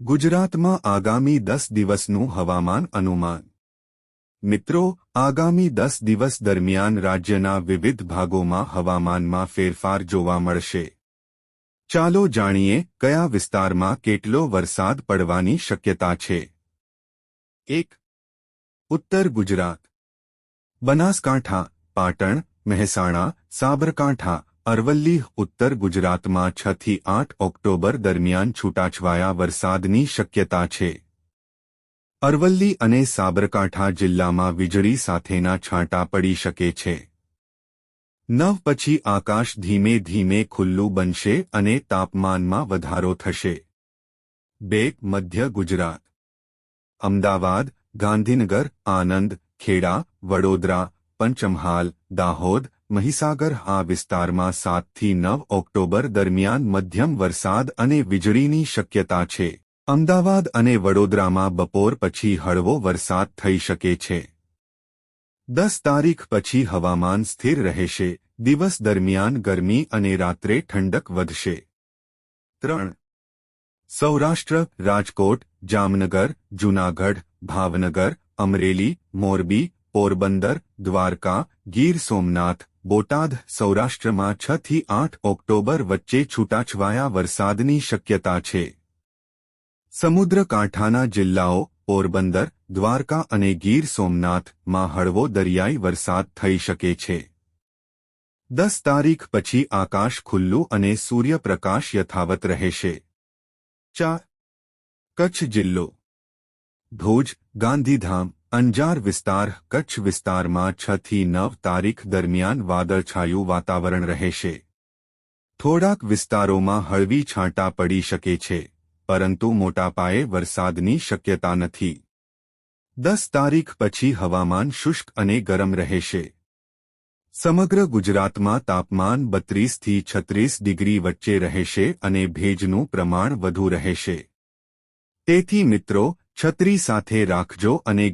ગુજરાતમાં આગામી દસ દિવસનું હવામાન અનુમાન. મિત્રો, આગામી દસ દિવસ દરમિયાન રાજ્યના વિવિધ ભાગોમાં હવામાનમાં ફેરફાર જોવા મળશે. ચાલો જાણીએ કયા વિસ્તારમાં કેટલો વરસાદ પડવાની શક્યતા છે. એક, ઉત્તર ગુજરાત. બનાસકાંઠા, પાટણ, મહેસાણા, સાબરકાંઠા. અરવલ્લી, ઉત્તર ગુજરાતમાં છ થી આઠ ઓક્ટોબર દરમિયાન છૂટાછવાયા વરસાદની શક્યતા છે. અરવલ્લી અને સાબરકાંઠા જિલ્લામાં વીજળી સાથેના છાંટા પડી શકે છે. નવ પછી આકાશ ધીમે ધીમે ખુલ્લું બનશે અને તાપમાનમાં વધારો થશે. બે મધ્ય ગુજરાત. અમદાવાદ, ગાંધીનગર આનંદ ખેડા, વડોદરા, પંચમહાલ, દાહોદ મહીસાગર આ વિસ્તારમાં સાતથી નવ ઓક્ટોબર દરમિયાન મધ્યમ વરસાદ અને વીજળીની શક્યતા છે. અમદાવાદ અને વડોદરામાં બપોર પછી હળવો વરસાદ થઈ શકે છે. દસ તારીખ પછી હવામાન સ્થિર રહેશે. દિવસ દરમિયાન ગરમી અને રાત્રે ઠંડક વધશે. ત્રણ. સૌરાષ્ટ્ર, રાજકોટ, જામનગર, જૂનાગઢ, ભાવનગર, અમરેલી, મોરબી, પોરબંદર, દ્વારકા, ગીર સોમનાથ બોટાદ, સૌરાષ્ટ્રમાં છ થી આઠ ઓક્ટોબર વચ્ચે છૂટાછવાયા વરસાદની શક્યતા છે. સમુદ્રકાંઠાના જિલ્લાઓ પોરબંદર, દ્વારકા અને ગીર સોમનાથમાં હળવો દરિયાઈ વરસાદ થઈ શકે છે. દસ તારીખ પછી આકાશ ખુલ્લું અને સૂર્યપ્રકાશ યથાવત રહેશે. ચાર કચ્છ જિલ્લો. ભુજ ગાંધીધામ. અંજાર વિસ્તાર, કચ્છ વિસ્તારમાં છ થી નવ તારીખ દરમિયાન વાદળછાયું વાતાવરણ રહેશે. થોડાક વિસ્તારોમાં હળવી છાંટા પડી શકે છે, પરંતુ મોટાપાયે વરસાદની શક્યતા નથી. દસ તારીખ પછી હવામાન શુષ્ક અને ગરમ રહેશે. સમગ્ર ગુજરાતમાં તાપમાન બત્રીસથી છત્રીસ ડિગ્રી વચ્ચે રહેશે અને ભેજનું પ્રમાણ વધુ રહેશે. તેથી મિત્રો, છત્રી સાથે રાખજો અને